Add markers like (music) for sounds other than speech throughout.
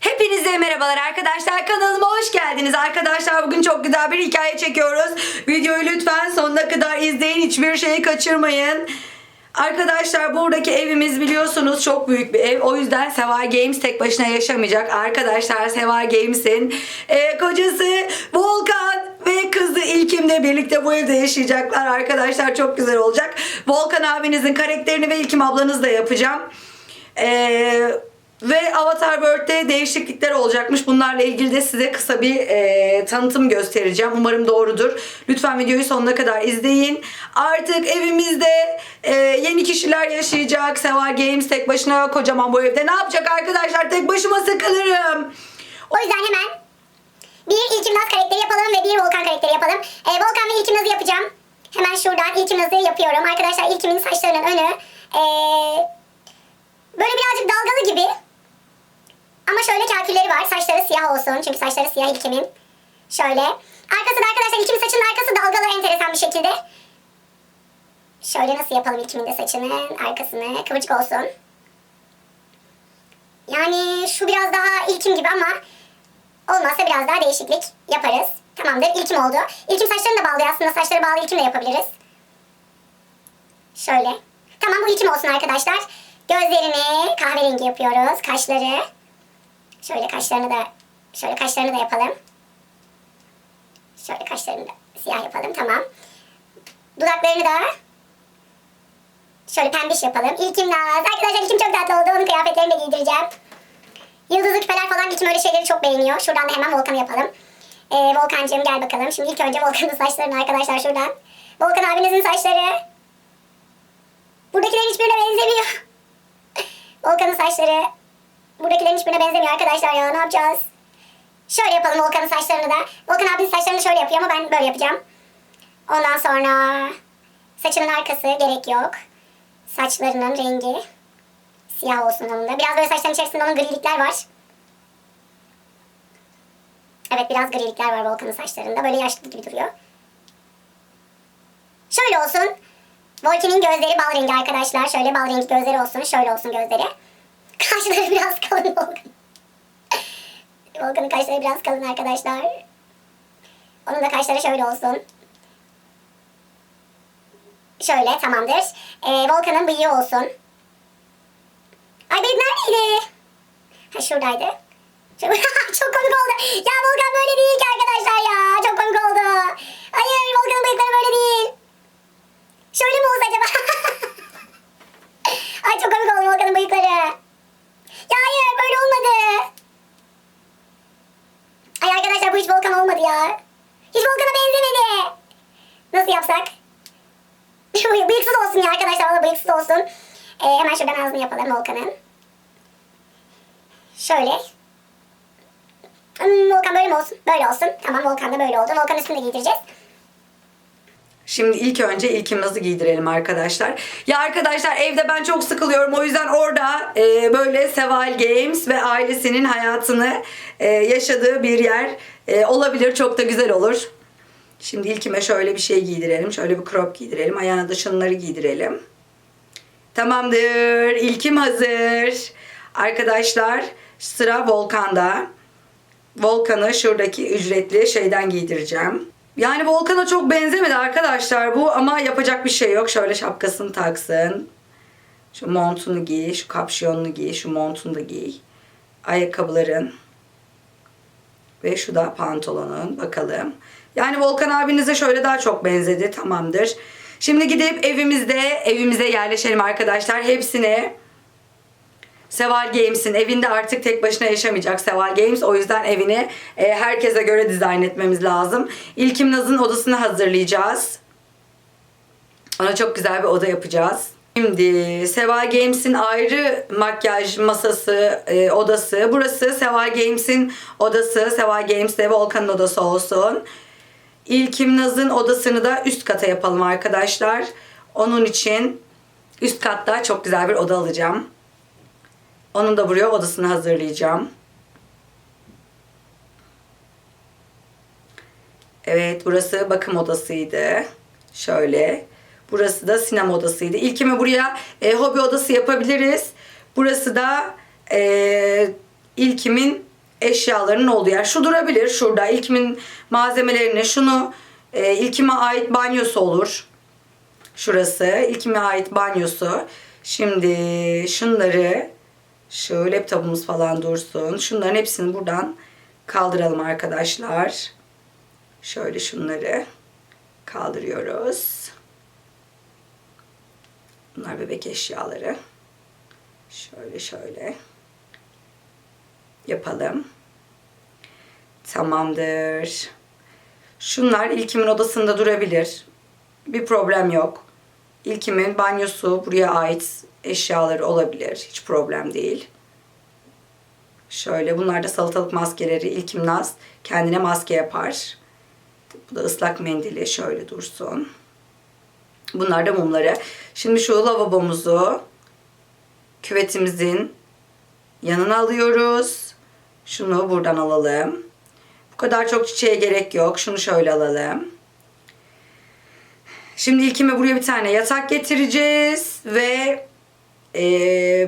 Hepinize merhabalar arkadaşlar. Kanalıma hoş geldiniz. Arkadaşlar bugün çok güzel bir hikaye çekiyoruz. Videoyu lütfen sonuna kadar izleyin. Hiçbir şeyi kaçırmayın. Arkadaşlar buradaki evimiz biliyorsunuz çok büyük bir ev. O yüzden Seval Games tek başına yaşamayacak. Arkadaşlar Seval Games'in e, kocası Volkan kızı İlkim'le birlikte bu evde yaşayacaklar. Arkadaşlar çok güzel olacak. Volkan abinizin karakterini ve İlkim ablanızı da yapacağım. Eee ve Avatar World'de değişiklikler olacakmış. Bunlarla ilgili de size kısa bir e, tanıtım göstereceğim. Umarım doğrudur. Lütfen videoyu sonuna kadar izleyin. Artık evimizde e, yeni kişiler yaşayacak. Seval Games tek başına kocaman bu evde. Ne yapacak arkadaşlar? Tek başıma sıkılırım. O yüzden hemen bir İlkim Naz karakteri yapalım ve bir Volkan karakteri yapalım. Ee, Volkan ve İlkim Naz'ı yapacağım. Hemen şuradan İlkim Naz'ı yapıyorum. Arkadaşlar İlkim'in saçlarının önü ee, böyle birazcık dalgalı gibi. Ama şöyle kakülleri var. Saçları siyah olsun. Çünkü saçları siyah İlkim'in. Şöyle. Arkası da arkadaşlar İlkim'in saçının arkası dalgalı enteresan bir şekilde. Şöyle nasıl yapalım İlkim'in de saçının arkasını. Kıvırcık olsun. Yani şu biraz daha İlkim gibi ama Olmazsa biraz daha değişiklik yaparız. Tamamdır. İlkim oldu. İlkim saçlarını da bağlıyor aslında. Saçları bağlı ilkim de yapabiliriz. Şöyle. Tamam bu ilkim olsun arkadaşlar. Gözlerini kahverengi yapıyoruz. Kaşları. Şöyle kaşlarını da şöyle kaşlarını da yapalım. Şöyle kaşlarını da siyah yapalım. Tamam. Dudaklarını da şöyle pembiş yapalım. İlkim Naz. Arkadaşlar ilkim çok tatlı oldu. Onun kıyafetlerini de giydireceğim. Yıldızlı küpeler falan İlkim öyle şeyleri çok beğeniyor. Şuradan da hemen Volkan yapalım. Ee, Volkancığım gel bakalım. Şimdi ilk önce Volkan'ın (laughs) saçlarını arkadaşlar şuradan. Volkan abinizin saçları. Buradakilerin hiçbirine benzemiyor. (laughs) Volkan'ın saçları. Buradakilerin hiçbirine benzemiyor arkadaşlar ya. Ne yapacağız? Şöyle yapalım Volkan'ın saçlarını da. Volkan abinin saçlarını şöyle yapıyor ama ben böyle yapacağım. Ondan sonra saçının arkası gerek yok. Saçlarının rengi. Siyah olsun onun da. Biraz böyle saçların içerisinde onun grilikler var. Evet biraz grilikler var Volkan'ın saçlarında. Böyle yaşlı gibi duruyor. Şöyle olsun. Volkan'ın gözleri bal rengi arkadaşlar. Şöyle bal rengi gözleri olsun. Şöyle olsun gözleri. (laughs) Kaşları biraz kalın Volkan. Volkan'ın kaşları biraz kalın arkadaşlar. Onun da kaşları şöyle olsun. Şöyle tamamdır. Ee, Volkan'ın bıyığı olsun. Ay benim neredeydi? Ha şuradaydı. Çok, (laughs) çok komik oldu. Ya Volkan böyle değil ki arkadaşlar ya. Çok komik oldu. Hayır Volkan'ın bıyıkları böyle değil. Şöyle mi olsa acaba? (laughs) Ay çok komik oldu Volkan'ın bıyıkları. Ya hayır böyle olmadı. Ay arkadaşlar bu hiç Volkan olmadı ya. Hiç Volkan'a benzemedi. Nasıl yapsak? (laughs) bıyıksız olsun ya arkadaşlar. Valla bıyıksız olsun. Ee, hemen şuradan ağzını yapalım Volkan'ın. Şöyle. Hmm, Volkan böyle mi olsun? Böyle olsun. Tamam Volkan da böyle oldu. Volkan üstünü de giydireceğiz. Şimdi ilk önce ilkimizi giydirelim arkadaşlar. Ya arkadaşlar evde ben çok sıkılıyorum. O yüzden orada e, böyle Seval Games ve ailesinin hayatını e, yaşadığı bir yer e, olabilir. Çok da güzel olur. Şimdi ilkime şöyle bir şey giydirelim. Şöyle bir crop giydirelim. Ayağına da şunları giydirelim. Tamamdır. İlkim hazır. Arkadaşlar sıra Volkan'da. Volkan'ı şuradaki ücretli şeyden giydireceğim. Yani Volkan'a çok benzemedi arkadaşlar bu ama yapacak bir şey yok. Şöyle şapkasını taksın. Şu montunu giy, şu kapşonunu giy, şu montunu da giy. Ayakkabıların. Ve şu da pantolonun. Bakalım. Yani Volkan abinize şöyle daha çok benzedi. Tamamdır. Şimdi gidip evimizde evimize yerleşelim arkadaşlar. Hepsini Seval Games'in evinde artık tek başına yaşamayacak Seval Games. O yüzden evini e, herkese göre dizayn etmemiz lazım. İlkim Naz'ın odasını hazırlayacağız. Ona çok güzel bir oda yapacağız. Şimdi Seval Games'in ayrı makyaj masası, e, odası. Burası Seval Games'in odası. Seval Games'te Volkan'ın odası olsun. İlkim Naz'ın odasını da üst kata yapalım arkadaşlar. Onun için üst katta çok güzel bir oda alacağım. Onun da buraya odasını hazırlayacağım. Evet burası bakım odasıydı. Şöyle. Burası da sinema odasıydı. İlkimi buraya e, hobi odası yapabiliriz. Burası da e, ilkimin eşyalarının olduğu yer. Şu durabilir şurada. İlkimin malzemelerini şunu e, ilkime ait banyosu olur. Şurası ilkime ait banyosu. Şimdi şunları şu laptopumuz falan dursun. Şunların hepsini buradan kaldıralım arkadaşlar. Şöyle şunları kaldırıyoruz. Bunlar bebek eşyaları. Şöyle şöyle yapalım. Tamamdır. Şunlar ilkimin odasında durabilir. Bir problem yok. İlkimin banyosu buraya ait eşyaları olabilir. Hiç problem değil. Şöyle bunlar da salatalık maskeleri. İlkim Naz kendine maske yapar. Bu da ıslak mendili şöyle dursun. Bunlar da mumları. Şimdi şu lavabomuzu küvetimizin yanına alıyoruz. Şunu buradan alalım. Bu kadar çok çiçeğe gerek yok. Şunu şöyle alalım. Şimdi ilkime buraya bir tane yatak getireceğiz ve e,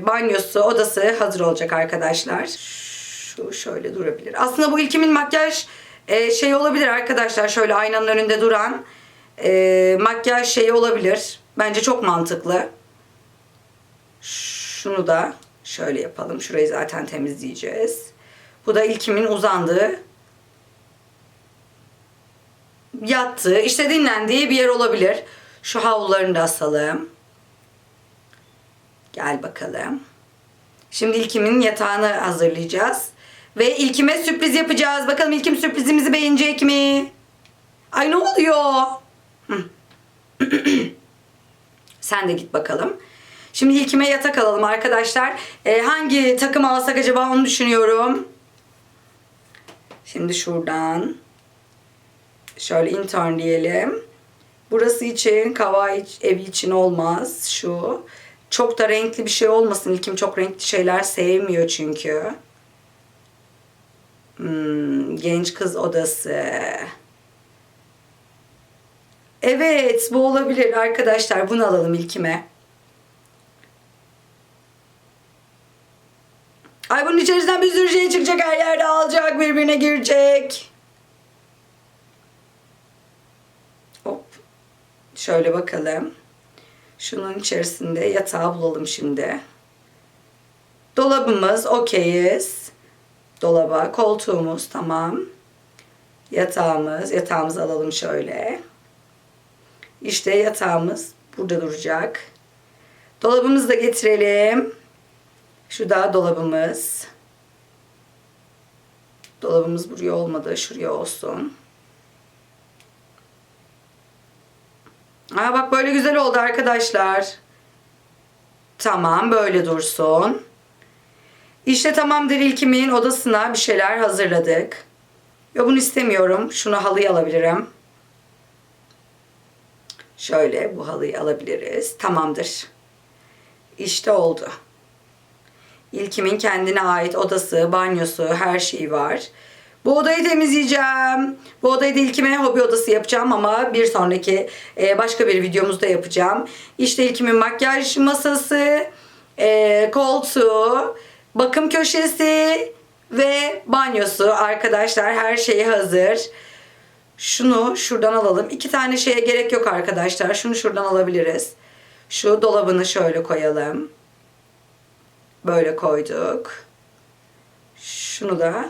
banyosu, odası hazır olacak arkadaşlar. Şu şöyle durabilir. Aslında bu ilkimin makyaj e, şey olabilir arkadaşlar. Şöyle aynanın önünde duran e, makyaj şeyi olabilir. Bence çok mantıklı. Şunu da şöyle yapalım. Şurayı zaten temizleyeceğiz. Bu da ilkimin uzandığı yattığı, işte dinlendiği bir yer olabilir. Şu havlularını da asalım. Gel bakalım. Şimdi ilkimin yatağını hazırlayacağız. Ve ilkime sürpriz yapacağız. Bakalım ilkim sürprizimizi beğenecek mi? Ay ne oluyor? (clears throat) Sen de git bakalım. Şimdi ilkime yatak alalım arkadaşlar. Ee, hangi takım alsak acaba onu düşünüyorum. Şimdi şuradan şöyle intern diyelim. Burası için, kava iç- evi için olmaz şu. Çok da renkli bir şey olmasın. İlkim çok renkli şeyler sevmiyor çünkü. Hmm, genç kız odası. Evet, bu olabilir arkadaşlar. Bunu alalım ilkime. Ay bunun içerisinden bir sürü şey çıkacak. Her yerde alacak, birbirine girecek. Şöyle bakalım. Şunun içerisinde yatağı bulalım şimdi. Dolabımız okeyiz. Dolaba, koltuğumuz tamam. Yatağımız, yatağımızı alalım şöyle. İşte yatağımız burada duracak. Dolabımızı da getirelim. Şu da dolabımız. Dolabımız buraya olmadı. Şuraya olsun. Aa, bak böyle güzel oldu arkadaşlar. Tamam böyle dursun. İşte tamamdır ilkimin odasına bir şeyler hazırladık. Ya bunu istemiyorum. Şunu halıyı alabilirim. Şöyle bu halıyı alabiliriz. Tamamdır. İşte oldu. İlkimin kendine ait odası, banyosu, her şeyi var. Bu odayı temizleyeceğim. Bu odayı da ilkime hobi odası yapacağım ama bir sonraki e, başka bir videomuzda yapacağım. İşte ilkimin makyaj masası, e, koltuğu, bakım köşesi ve banyosu. Arkadaşlar her şeyi hazır. Şunu şuradan alalım. İki tane şeye gerek yok arkadaşlar. Şunu şuradan alabiliriz. Şu dolabını şöyle koyalım. Böyle koyduk. Şunu da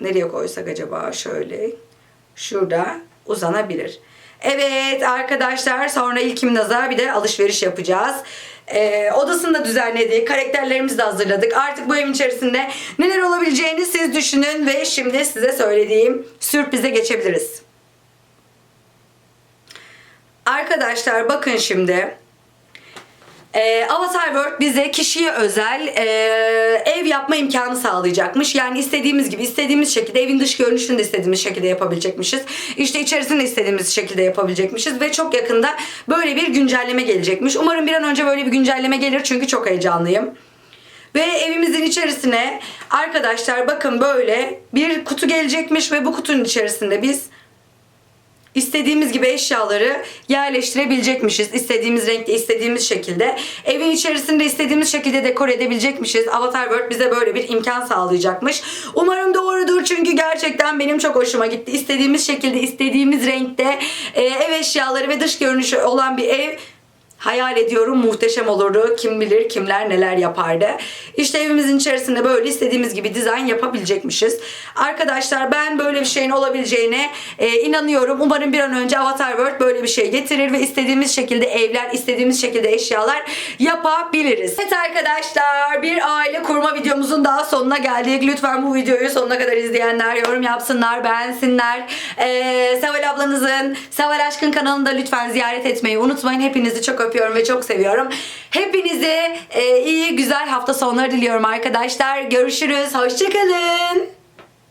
nereye koysak acaba şöyle. Şurada uzanabilir. Evet arkadaşlar sonra İlkim Naz'a bir de alışveriş yapacağız. Ee, odasını da düzenledik. Karakterlerimizi de hazırladık. Artık bu evin içerisinde neler olabileceğini siz düşünün ve şimdi size söylediğim sürprize geçebiliriz. Arkadaşlar bakın şimdi. Ee, Avatar World bize kişiye özel e, ev yapma imkanı sağlayacakmış. Yani istediğimiz gibi, istediğimiz şekilde evin dış görünüşünü de istediğimiz şekilde yapabilecekmişiz. İşte içerisini istediğimiz şekilde yapabilecekmişiz ve çok yakında böyle bir güncelleme gelecekmiş. Umarım bir an önce böyle bir güncelleme gelir çünkü çok heyecanlıyım. Ve evimizin içerisine arkadaşlar bakın böyle bir kutu gelecekmiş ve bu kutunun içerisinde biz istediğimiz gibi eşyaları yerleştirebilecekmişiz. İstediğimiz renkte, istediğimiz şekilde. Evin içerisinde istediğimiz şekilde dekor edebilecekmişiz. Avatar World bize böyle bir imkan sağlayacakmış. Umarım doğrudur çünkü gerçekten benim çok hoşuma gitti. İstediğimiz şekilde, istediğimiz renkte e, ev eşyaları ve dış görünüşü olan bir ev Hayal ediyorum muhteşem olurdu. Kim bilir kimler neler yapardı. İşte evimizin içerisinde böyle istediğimiz gibi dizayn yapabilecekmişiz. Arkadaşlar ben böyle bir şeyin olabileceğine e, inanıyorum. Umarım bir an önce Avatar World böyle bir şey getirir ve istediğimiz şekilde evler, istediğimiz şekilde eşyalar yapabiliriz. Evet arkadaşlar bir aile kurma videomuzun daha sonuna geldik. Lütfen bu videoyu sonuna kadar izleyenler yorum yapsınlar, beğensinler. E, Seval ablanızın, Seval Aşkın kanalını da lütfen ziyaret etmeyi unutmayın. Hepinizi çok öpüyorum ve çok seviyorum. Hepinize e, iyi, güzel hafta sonları diliyorum arkadaşlar. Görüşürüz. Hoşçakalın.